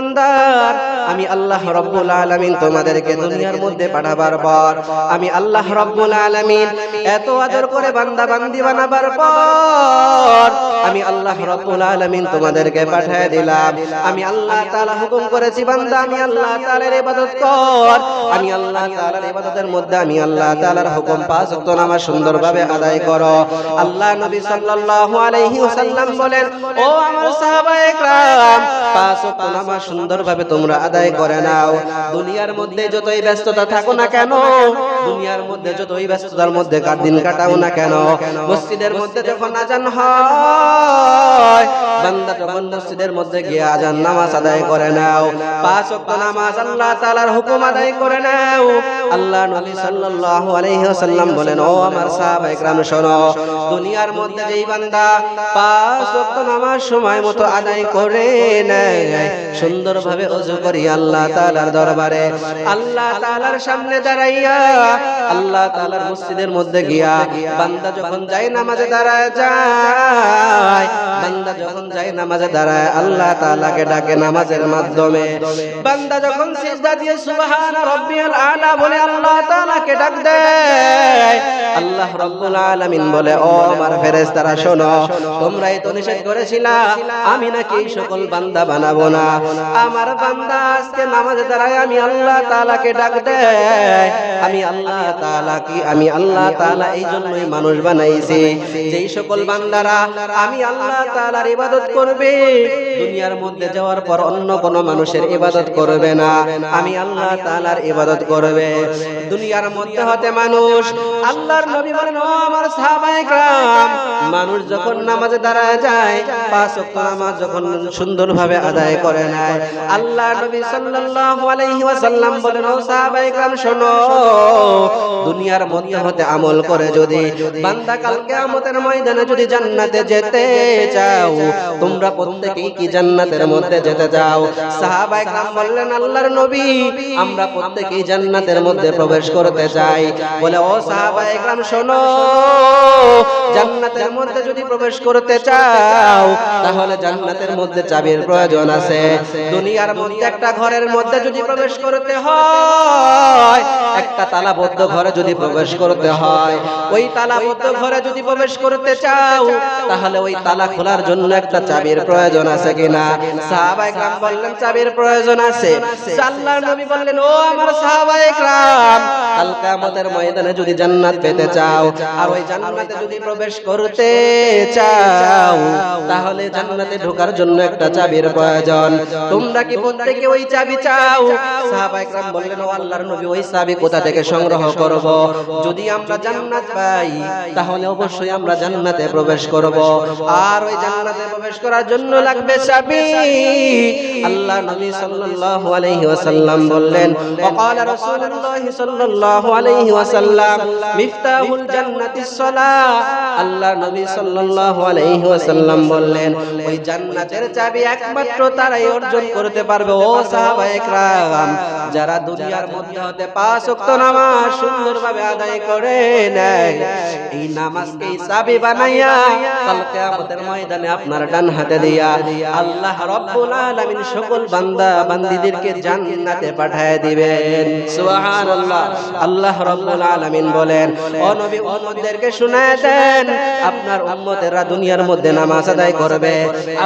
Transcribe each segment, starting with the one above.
বান্দার আমি আল্লাহ রব্বুল আলামিন তোমাদেরকে দুনিয়ার মধ্যে পাঠাবার পর আমি আল্লাহ রব্বুল আলামিন এত আদর করে বান্দা বান্দি বানাবার পর আমি আল্লাহ রব্বুল আলামিন তোমাদেরকে পাঠিয়ে দিলাম আমি আল্লাহ তাআলা হুকুম করেছি বান্দা আমি আল্লাহ তাআলার ইবাদত কর আমি আল্লাহ তাআলার ইবাদতের মধ্যে আমি আল্লাহ তাআলার হুকুম পাঁচ ওয়াক্ত নামাজ সুন্দরভাবে আদায় করো আল্লাহ নবী সাল্লাল্লাহু আলাইহি ওয়াসাল্লাম বলেন ও আমার সাহাবায়ে کرام পাঁচ ওয়াক্ত নামাজ সুন্দরভাবে তোমরা আদায় করে নাও দুনিয়ার মধ্যে যতই ব্যস্ততা থাকো না কেন দুনিয়ার মধ্যে যতই ব্যস্ততার মধ্যে কার দিন কাটাও না কেন মসজিদের মধ্যে যখন আজান হয় বান্দা যখন মসজিদের মধ্যে গিয়ে আজান নামাজ আদায় করে নাও পাঁচ ওয়াক্ত নামাজ আল্লাহ তাআলার হুকুম আদায় করে নাও আল্লাহ নবী সাল্লাল্লাহু আলাইহি ওয়াসাল্লাম বলেন ও আমার সাহাবায়ে کرام শোনো দুনিয়ার মধ্যে যেই বান্দা পাঁচ ওয়াক্ত নামাজ সময় মতো আদায় করে নেয় সুন্দরভাবে ওযু করি আল্লাহ তাআলার দরবারে। আল্লাহ তাআলার সামনে দাঁড়াইয়া, আল্লাহ তাআলার মসজিদের মধ্যে গিয়া বান্দা যখন যায় নামাজে দাঁড়ায় যায়, বান্দা যখন যায় নামাজে দাঁড়ায়, আল্লাহ তাআলাকে ডাকে নামাজের মাধ্যমে। বান্দা যখন সিজদা দিয়ে সুবহান রাব্বিয়াল আলা বলে আল্লাহ তাআলাকে ডাক দেয়, আল্লাহ রাব্বুল আলামিন বলে, ও আমার ফেরেশতারা, শোনো, তোমরাই তো নিষেধ করেছিলা, আমি নাকি সকল বান্দা বানাবো না। আমার বান্দা আজকে নামাজে দাঁড়ায় আমি আল্লাহ তাআলাকে ডাক দেয় আমি আল্লাহ তাআলা কি আমি আল্লাহ তাআলা এই জন্যই মানুষ বানাইছি যেই সকল বান্দারা আমি আল্লাহ তাআলার ইবাদত করবে দুনিয়ার মধ্যে যাওয়ার পর অন্য কোন মানুষের ইবাদত করবে না আমি আল্লাহ তাআলার ইবাদত করবে দুনিয়ার মধ্যে হতে মানুষ আল্লাহর নবী বলেন ও আমার সাহাবায়ে کرام মানুষ যখন নামাজে দাঁড়ায় যায় পাঁচ ওয়াক্ত নামাজ যখন সুন্দরভাবে আদায় করে নেয় আল্লাহ নবী সাল্লাল্লাহু আলাইহি ওয়াসাল্লাম বলেন ও সাহাবায়ে کرام শোনো দুনিয়ার মধ্যে হতে আমল করে যদি বান্দা কাল কিয়ামতের ময়দানে যদি জান্নাতে যেতে চাও তোমরা প্রত্যেকেই কি জান্নাতের মধ্যে যেতে চাও সাহাবায়ে کرام বললেন আল্লাহর নবী আমরা প্রত্যেকেই জান্নাতের মধ্যে প্রবেশ করতে চাই বলে ও সাহাবায়ে کرام শোনো জান্নাতের মধ্যে যদি প্রবেশ করতে চাও তাহলে জান্নাতের মধ্যে চাবির প্রয়োজন আছে দুনিয়ার মধ্যে একটা ঘরের মধ্যে যদি প্রবেশ করতে হয় একটা তালাবদ্ধ ঘরে যদি প্রবেশ করতে হয় ওই তালাবদ্ধ ঘরে যদি প্রবেশ করতে চাও তাহলে ওই তালা খোলার জন্য একটা চাবির প্রয়োজন আছে কিনা সাহাবায়ে کرام বললেন চাবির প্রয়োজন আছে আল্লাহর নবী বললেন ও আমার সাহাবায়ে کرام কাল কিয়ামতের ময়দানে যদি জান্নাত পেতে চাও আর ওই জান্নাতে যদি প্রবেশ করতে চাও তাহলে জান্নাতে ঢোকার জন্য একটা চাবির প্রয়োজন তোমরা কি প্রত্যেকে ওই চাবি চাও সাহাবায়ে کرام বললেন ও আল্লাহর নবী ওই চাবি কোথা থেকে সংগ্রহ করব যদি আমরা জান্নাত পাই তাহলে অবশ্যই আমরা জান্নাতে প্রবেশ করব আর ওই জান্নাতে প্রবেশ করার জন্য লাগবে চাবি আল্লাহ নবী সাল্লাল্লাহু আলাইহি ওয়াসাল্লাম বললেন وقال رسول الله صلى الله عليه وسلم مفتاح الجنة الصلاة আল্লাহ নবী সাল্লাল্লাহু আলাইহি ওয়াসাল্লাম বললেন ওই জান্নাতের চাবি একমাত্র তারাই অর্জন করতে পারবে ও যারা দুনিয়ার মধ্যে হতে নামাজ আদায় করে নেয়, এই নামাজকে সাবি বানাইয়া কালকে আমাদের ময়দানে আপনার ডান হাতে দিয়া আল্লাহ রব্বুল আলামিন সকল বান্দা বান্দিদেরকে জান্নাতে দিবেন। সুবহানাল্লাহ। আল্লাহ রব্বুল আলামিন বলেন, ও নবী, উম্মতদেরকে শুনায় দেন, আপনার উম্মতেরা দুনিয়ার মধ্যে নামাজ আদায় করবে।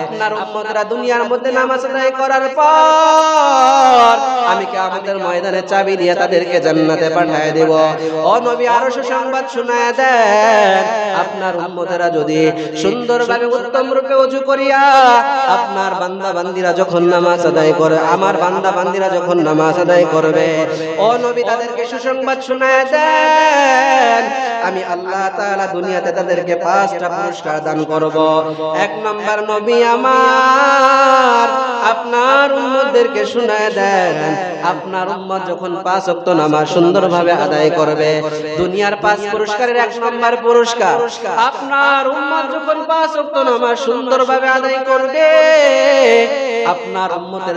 আপনার উম্মতরা দুনিয়ার মধ্যে নামাজ আদায় করার পর আমি কিয়ামতের ময়দানে চাবি দিয়ে তাদেরকে জান্নাতে পাঠায় দেব। ও নবী আরও সুসংবাদ শোনায় দেন আপনার উম্মতেরা যদি সুন্দরভাবে উত্তম রূপে ওযু করিয়া আপনার বান্দা বান্দিরা যখন নামাজ আদায় করে আমার বান্দা বান্দিরা যখন নামাজ আদায় করবে ও নবী তাদেরকে সুসংবাদ শোনায় দেন আমি আল্লাহ তাআলা দুনিয়াতে তাদেরকে পাঁচটা পুরস্কার দান করব। এক নাম্বার নবী আমার আপনার উম্মতদেরকে শোনায় দেন, আপনার উম্মত যখন পাঁচ নামাজ সুন্দরভাবে আদায় করবে, দুনিয়ার পাঁচ পুরস্কারের এক নম্বর পুরস্কার। আপনার উম্মত যখন পাঁচ নামাজ সুন্দরভাবে আদায় করবে, আপনার উম্মতের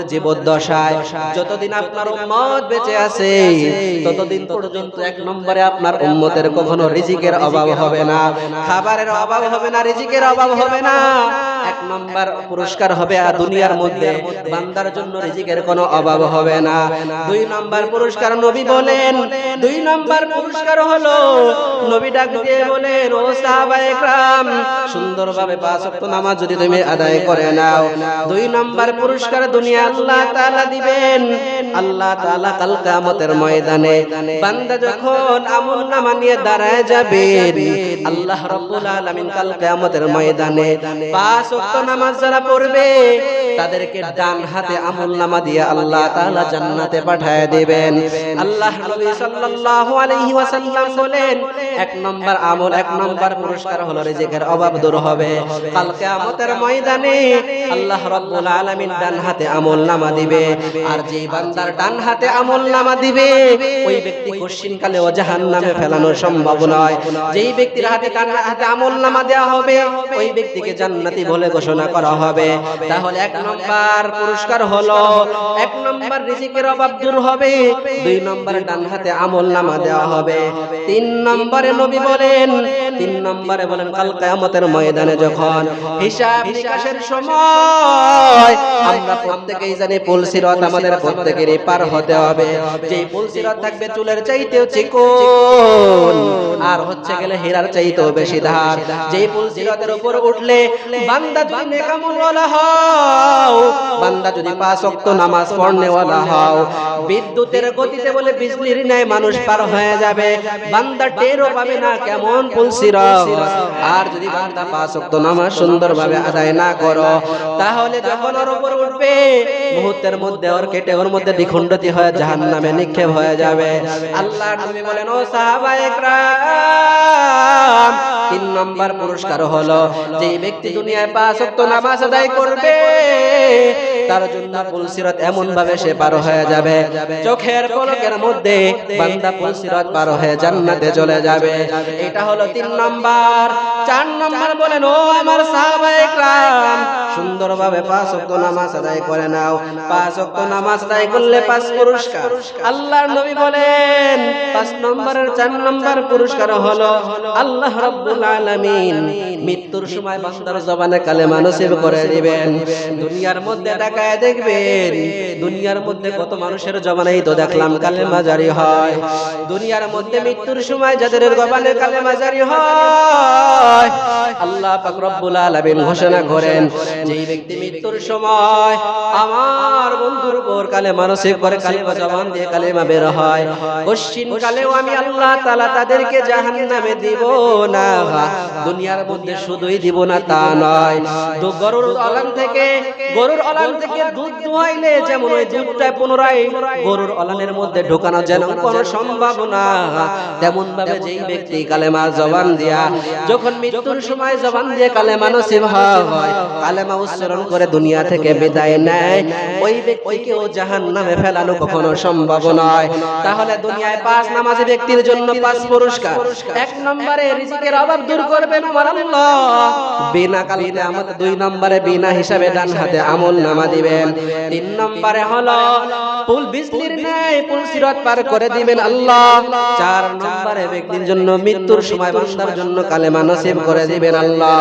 যতদিন আপনার উম্মত বেঁচে আছে, ততদিন পর্যন্ত এক নম্বরে আপনার উম্মতের কখনো রিজিকের অভাব হবে না, খাবারের অভাব হবে না, রিজিকের অভাব হবে না। এক নম্বর পুরস্কার হবে দুনিয়ার মধ্যে বান্দার জন্য রিজিকের কোনো অভাব হবে না দুই নম্বর পুরস্কার নবী বলেন দুই নম্বর পুরস্কার হলো নবী ডাক দিয়ে বলেন ও সাহাবায়ে کرام সুন্দরভাবে পাঁচ ওয়াক্ত নামাজ যদি তুমি আদায় করে নাও দুই নম্বর পুরস্কার দুনিয়া আল্লাহ তাআলা দিবেন আল্লাহ তাআলা কাল কিয়ামতের ময়দানে বান্দা যখন আমল নামা নিয়ে দাঁড়ায় যাবেন আল্লাহ রাব্বুল আলামিন কাল কিয়ামতের ময়দানে পাঁচ ওয়াক্ত নামাজ যারা পড়বে তাদেরকে ডান হাতে আমল নামা দিয়ে আল্লাহ তাআলা জান্নাতে পাঠায় দিবেন। আল্লাহ নবী সাল্লাল্লাহু আলাইহি ওয়াসাল্লাম বলেন, এক নম্বর আমল, এক নম্বর পুরস্কার হলো রিজিকের অভাব দূর হবে। কাল কিয়ামতের ময়দানে আল্লাহ রাব্বুল আলামিন ডান হাতে আমল নামা দিবে। আর যেই বান্দার ডান হাতে আমল নামা দিবে, ওই ব্যক্তি কশিন কালে ও জাহান্নামে ফেলানো সম্ভব নয়। যেই ব্যক্তির হাতে ডান হাতে আমল নামা দেওয়া হবে, ওই ব্যক্তিকে জান্নাতি বলে ঘোষণা করা হবে। তাহলে এক নম্বর পুরস্কার হলো এক নম্বর রিজিকের অভাব দূর হবে দুই নম্বরে ডান হাতে আমল নামা দেওয়া হবে। তিন নম্বরে নবী বলেন তিন নম্বরে বলেন কাল কিয়ামতের ময়দানে যখন হিসাব নিকাশের সময় আমরা প্রত্যেকেই জানি পুল সিরাত আমাদের প্রত্যেকেরই পার হতে হবে। যেই পুল সিরাত থাকবে চুলের চাইতেও চিকন আর হচ্ছে গেলে হীরার চাইতেও বেশি ধার। যেই পুল সিরাতের উপর উঠলে বান্দা যদি নেকামলওয়ালা হও বান্দা যদি পাঁচ ওয়াক্ত নামাজ পড়নেওয়ালা হও বিদ্যুতের গতিতে বলে বিজলির ন্যায় মানুষ পার হয়ে যাবে বান্দা টেরও পাবে না কেমন পুল সিরাত আর যদি বান্দা পাঁচ ওয়াক্ত নামাজ সুন্দরভাবে আদায় না করো তাহলে যখন ওর উপর উঠবে মুহূর্তের মধ্যে ওর কেটে ওর মধ্যে দ্বিখণ্ডতি হয়ে জাহান্নামে নিক্ষেপ হয়ে যাবে আল্লাহ নবী বলেন ও সাহাবায়ে کرام তিন নম্বর পুরস্কার হলো যে ব্যক্তি দুনিয়ায় পাঁচ ওয়াক্ত নামাজ আদায় করবে তার জন্য পুলসিরত এমন ভাবে সে পার হয়ে যাবে। চোখের পলকের মধ্যে বান্দা পুলসিরত পার হয়ে জান্নাতে চলে যাবে। এটা হলো তিন নাম্বার। চার নাম্বার বলেন, ও আমার সাহাবাইকরাম সুন্দরভাবে পাঁচ ওয়াক্ত নামাজ আদায় করে নাও। পাঁচ ওয়াক্ত নামাজ আদায় করলে পাঁচ পুরস্কার। আল্লাহর নবী বলেন, পাঁচ নম্বরের চার নম্বর পুরস্কার হলো আল্লাহ রাব্বুল আলামিন মৃত্যুর সময় বান্দার জবানে কালেমা নসিব করে দিবেন। দুনিয়ার মধ্যে তাকায় দেখবেন, দুনিয়ার মধ্যে কত মানুষের জবানেই তো দেখলাম কালেমা জারি হয়। দুনিয়ার মধ্যে মৃত্যুর সময় যাদের জবানে কালেমা জারি হয়, আল্লাহ পাক রব্বুল আলামিন ঘোষণা করেন, যেই ব্যক্তি মৃত্যুর সময় আমার বন্ধুর উপর কালেমা নসিব করে, কালেমা জবান দিয়ে কালেমা বের হয়। কশ্চিন কালেও আমি আল্লাহ তাআলা তাদেরকে জাহান্নামে দিব না, দুনিয়ার মধ্যে শুধুই দিব না তা নয়। তো গরুর অলান থেকে, গরুর অলান থেকে দুধ দুহাইলে যেমন ওই পুনরায় গরুর অলানের মধ্যে ঢোকানো যেন কোনো সম্ভাবনা তেমন ভাবে যেই ব্যক্তি কালেমা জবান দিয়া, যখন মৃত্যুর সময় জবান দিয়ে কালেমা নসিব হয়, কালেমা উচ্চারণ করে দুনিয়া থেকে বিদায় নেয়, ওই ব্যক্তিকেও জাহান্নামে ফেলানো কখনো সম্ভব নয়। তাহলে দুনিয়ায় পাঁচ নামাজি ব্যক্তির জন্য পাঁচ পুরস্কার। এক নম্বরে রিজিকের অভাব দূর করবেন আমার আল্লাহ বিনা কালিতে আমাদের দুই নম্বরে বিনা হিসাবে ডান হাতে আমল নামা। দিবেন। তিন নম্বরে হলো পুল বিজলির ন্যায় পুল সিরাত পার করে দিবেন আল্লাহ। চার নম্বরে ব্যক্তির জন্য মৃত্যুর সময় বান্দার জন্য কালেমা নসিব করে দিবেন আল্লাহ।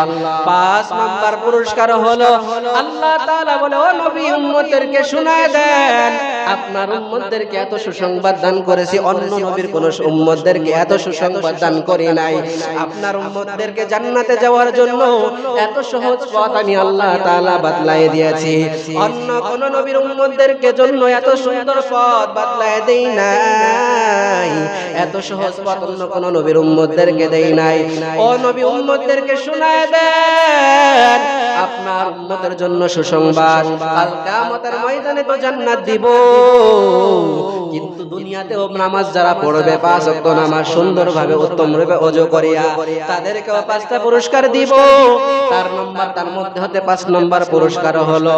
পাঁচ নম্বর পুরস্কার হলো, আল্লাহ তাআলা বলে, ও নবী, উম্মতেরকে শোনায় দেন। আপনার উম্মতদেরকে এত সুসংবাদ দান করেছি, অন্য নবীর কোন উম্মতদেরকে এত সুসংবাদ দান করি নাই। আপনার উম্মতদেরকে জান্নাতে যাওয়ার জন্য এত সহজ পথ আমি আল্লাহ তাআলা বাতলাই দিয়েছি। অন্য কোন নবীর উম্মতদেরকে জন্য এত সুন্দর পথ বাতলাই দেই নাই। এত সহজ পথ অন্য কোন নবীর উম্মতদেরকে দেই নাই। ও নবী উম্মতদেরকে শোনায় দেন, আপনার উম্মতের জন্য সুসংবাদ। কাল কিয়ামতের ময়দানে তো জান্নাত দিব। কিন্তু দুনিয়াতেও নামাজ যারা পড়বে, পাঁচ ওয়াক্ত নামাজ সুন্দরভাবে উত্তম রূপে ওযু করিয়া তাদেরকেও পাঁচটা পুরস্কার দিব। তার নম্বর তার মধ্যে হতে পাঁচ নম্বর পুরস্কার হলো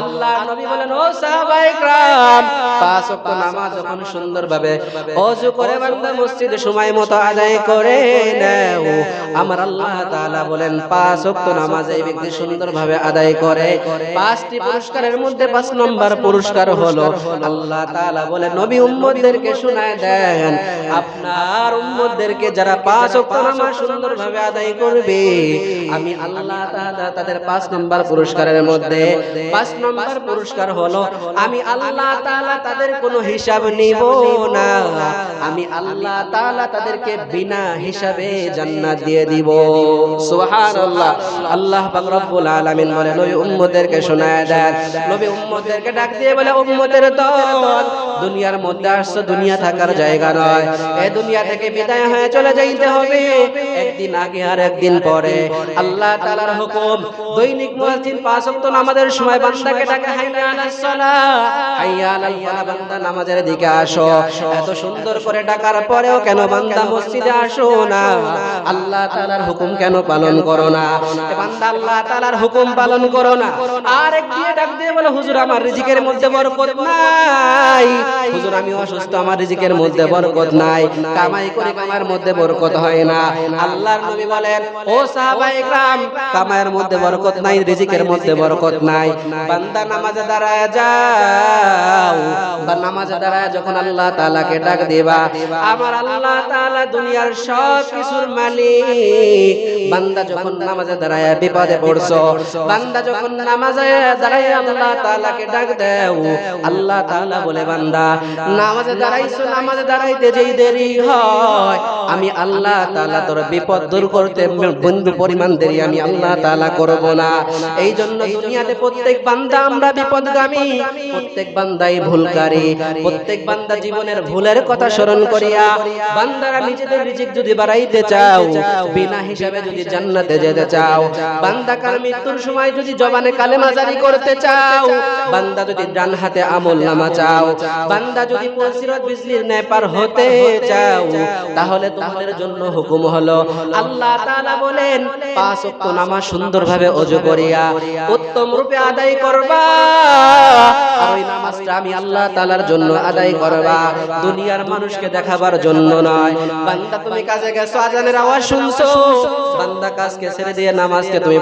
আল্লাহ নবী বলেন ও সাহাবায়ে کرام পাঁচ ওয়াক্ত নামাজ যখন সুন্দরভাবে ওযু করে বান্দা মসজিদে সময় মতো আদায় করে নাও আমার আল্লাহ তাআলা বলেন পাঁচ ওয়াক্ত নামাজ এই ব্যক্তি সুন্দরভাবে আদায় করে পাঁচটি পুরস্কারের মধ্যে পাঁচ নম্বর পুরস্কার পুরস্কার হলো আল্লাহ তাআলা বলে নবী উম্মতদেরকে শোনায় দেন আপনার উম্মতদেরকে যারা পাঁচ ওয়াক্ত নামাজ সুন্দরভাবে আদায় করবে আমি আল্লাহ তাআলা তাদের পাঁচ নম্বর পুরস্কারের মধ্যে পাঁচ নম্বর পুরস্কার হলো আমি আল্লাহ তাআলা তাদের কোনো হিসাব নিব না। আমি আল্লাহ তাআলা তাদেরকে বিনা হিসাবে জান্নাত দিয়ে দিব। সুবহানাল্লাহ। আল্লাহ পাক রব্বুল আলামিন বলে নবী উম্মতদেরকে শোনায় দেন। নবী উম্মতদেরকে ডাক দিয়ে বলে উম্মতের দল। দুনিয়ার মধ্যে আসছো দুনিয়া থাকার জায়গা নয়। এই দুনিয়া থেকে বিদায় হয়ে চলে যাইতে হবে। একদিন আগে আর একদিন পরে। আল্লাহ তাআলার হুকুম দৈনিক মুয়াজ্জিন পাঁচ ওয়াক্ত নামাজের সময় বান্দাকে ডাকে হাইয়া আলাস সালাহ হাইয়া আলাল ফালাহ বান্দা নামাজের দিকে আসো এত সুন্দর করে ডাকার পরেও কেন বান্দা মসজিদে আসো না আল্লাহ তাআলার হুকুম কেন পালন করো না এ বান্দা আল্লাহ তাআলার হুকুম পালন করো না আর এক দিয়ে ডাক দিয়ে বলে হুজুর আমার রিজিকের মধ্যে বরকত নাই হুজুর আমি অসুস্থ আমার রিজিকের মধ্যে বরকত নাই কামাই করে কামার মধ্যে বরকত হয় না আল্লাহর নবী বলেন ও সাহাবায়ে کرام কামাইয়ের মধ্যে বরকত নাই রিজিকের মধ্যে বরকত নাই বান্দা নামাজে দাঁড়ায় যাও। বা নামাজে দাঁড়ায় যখন আল্লাহ তাআলাকে ডাক দিবা, আমার আল্লাহ তাআলা দুনিয়ার সব কিছুর মালিক। বান্দা যখন নামাজে দাঁড়ায় বিপদে পড়ছো, বান্দা যখন নামাজে দাঁড়ায় আল্লাহ তাআলাকে ডাক দাও। আল্লাহ তাআলা বলে, বান্দা, নামাজে দাঁড়াইছো, নামাজে দাঁড়াইতে যেই দেরি হয়, আমি আল্লাহ তাআলা তোর বিপদ দূর করতে বন্ধু পরিমাণ দেরি আমি আল্লাহ তাআলা করব না। এই জন্য দুনিয়াতে প্রত্যেক বান্দা আমরা বিপদগামী। প্রত্যেক বান্দাই ভুলকারী প্রত্যেক বান্দা জীবনের ভুলের কথা স্মরণ করিয়া। বান্দারা নিজেদের রিজিক যদি বাড়াইতে চাও বিনা হিসাবে যদি জান্নাতে যেতে চাও। বান্দা কাল মৃত্যুর সময় যদি জবানে কালেমা জারি করতে চাও বান্দা যদি ডান হাতে আমল নামা চাও বান্দা যদি পলসিরত বিজলির ন্যায় পার হতে চাও তাহলে তোমাদের জন্য হুকুম হলো আল্লাহ তাআলা বলেন পাঁচ ওয়াক্ত নামাজ সুন্দরভাবে ওযু করিয়া উত্তম রূপে আদায় করবা।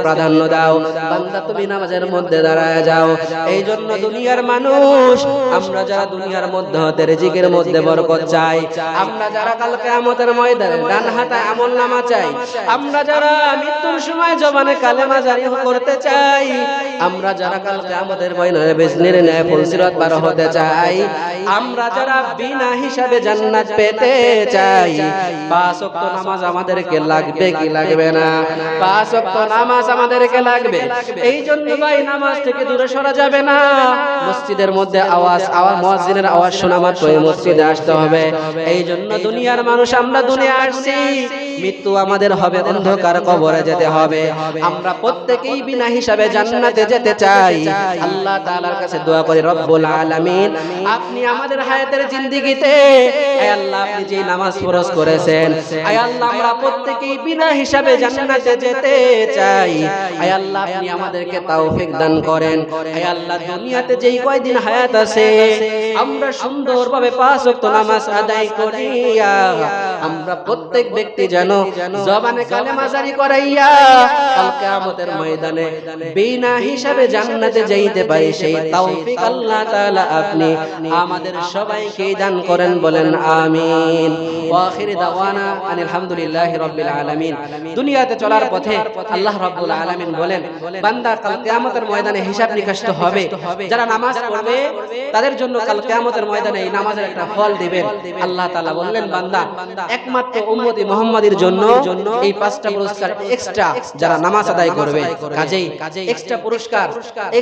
প্রাধান্য দাও। বান্দা তুমি নামাজের মধ্যে দাঁড়ায় যাও। এই জন্য দুনিয়ার মানুষ, আমরা যারা দুনিয়ার মধ্যে মধ্যে বরকত চাই, আমরা যারা ময়দানে ডান হাতে নামা চাই, আমরা যারা মৃত্যুর সময় জবানে কালেমা জারি করতে চাই, আমরা যারা কাল এই জন্য মসজিদের মধ্যে আওয়াজ আওয়াজ মুয়াজ্জিনের আওয়াজ শোনা মাত্রই মসজিদে আসতে হবে। এই জন্য দুনিয়ার মানুষ আমরা দুনিয়া আসছি। মৃত্যু আমাদের হবে অন্ধকার কবরে যেতে হবে। আমরা প্রত্যেকেই বিনা হিসাবে জান্নাতে যেতে চাই। আল্লাহ তাআলার কাছে দোয়া করি রব্বুল আলামিন আপনি আমাদের হায়াতের জিন্দেগিতে আয় আল্লাহ আপনি যে নামাজ ফরজ করেছেন আয় আল্লাহ আমরা প্রত্যেকেই বিনা হিসাবে জান্নাতে যেতে চাই। আয় আল্লাহ আপনি আমাদেরকে তৌফিক দান করেন। আয় আল্লাহ দুনিয়াতে যেই কয়দিন হায়াত আছে আমরা সুন্দরভাবে পাঁচ ওয়াক্ত নামাজ আদায় করিয়া আমরা প্রত্যেক ব্যক্তি যেন জবানে কালেমা জারি করাইয়া কাল কিয়ামতের ময়দানে বিনা হিসাবে জান্নাতে যাইতে পারি সেই তৌফিক আল্লাহ তাআলা আপনি আমাদের সবাইকে দান করেন বলেন আমিন। আখির দাওয়ানা আনিল হামদুলিল্লাহি রাব্বিল আলামিন। দুনিয়াতে চলার পথে আল্লাহ রাব্বুল আলামিন বলেন বান্দা কাল কিয়ামতের ময়দানে হিসাব নিকাশ তো হবে। যারা নামাজ পড়বে তাদের জন্য কাল কিয়ামতের ময়দানে এই নামাজের একটা ফল দিবেন। আল্লাহ তাআলা বললেন বান্দা একমাত্র উম্মতি মুহাম্মাদের জন্য এই পাঁচটা পুরস্কার এক্সট্রা যারা নামাজ আদায় করবে। কাজেই এক্সট্রা পুরস্কার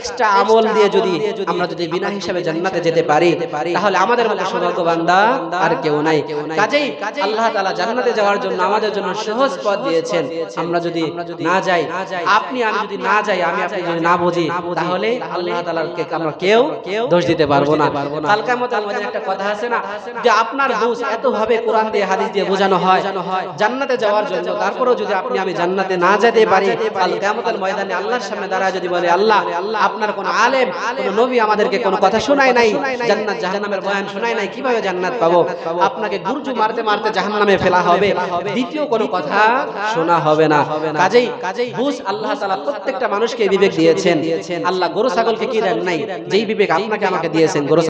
এক্সট্রা আমল দিয়ে যদি আমরা যদি বিনা হিসাবে জান্নাতে যেতে পারি, তাহলে আমাদের মতো সৌভাগ্য বান্দা আর কেউ নাই। কাজেই আল্লাহ তাআলা জান্নাতে যাওয়ার জন্য আমাদের জন্য সহজ পথ দিয়েছেন। আমরা যদি না যাই, আপনি আমি যদি না যাই, আমি আপনি যদি না বুঝি, তাহলে আল্লাহ তাআলাকে আমরা কেউ দোষ দিতে পারব না। কিয়ামতের মধ্যে একটা কথা আছে না, যে আপনার বুঝ এত ভাবে কোরআন দিয়ে, হাদিস দিয়ে বোঝানো হয়, জান্নাতে যাওয়ার জন্য। তারপরেও যদি আপনি আমি জান্নাতে না যেতে পারি, কাল ময়দানে আল্লাহর সামনে দাঁড়ায় যদি বলে, আল্লাহ আপনার কোন আলেম, কোন নবী আমাদেরকে কোন কথা শোনায় নাই, জান্নাত, জাহান্নামের বয়ান শোনায় নাই, কীভাবে জান্নাত পাবো? আপনাকে গুরজু মারতে মারতে জাহান্নামে ফেলা হবে, দ্বিতীয় কোনো কথা শোনা হবে না। কাজেই কাজেই বুঝ আল্লাহ তাআলা প্রত্যেকটা মানুষকে বিবেক দিয়েছেন। আল্লাহ গরু ছাগলকে কি দেন নাই? যেই বিবেক আপনাকে আমাকে দিয়েছেন, গরু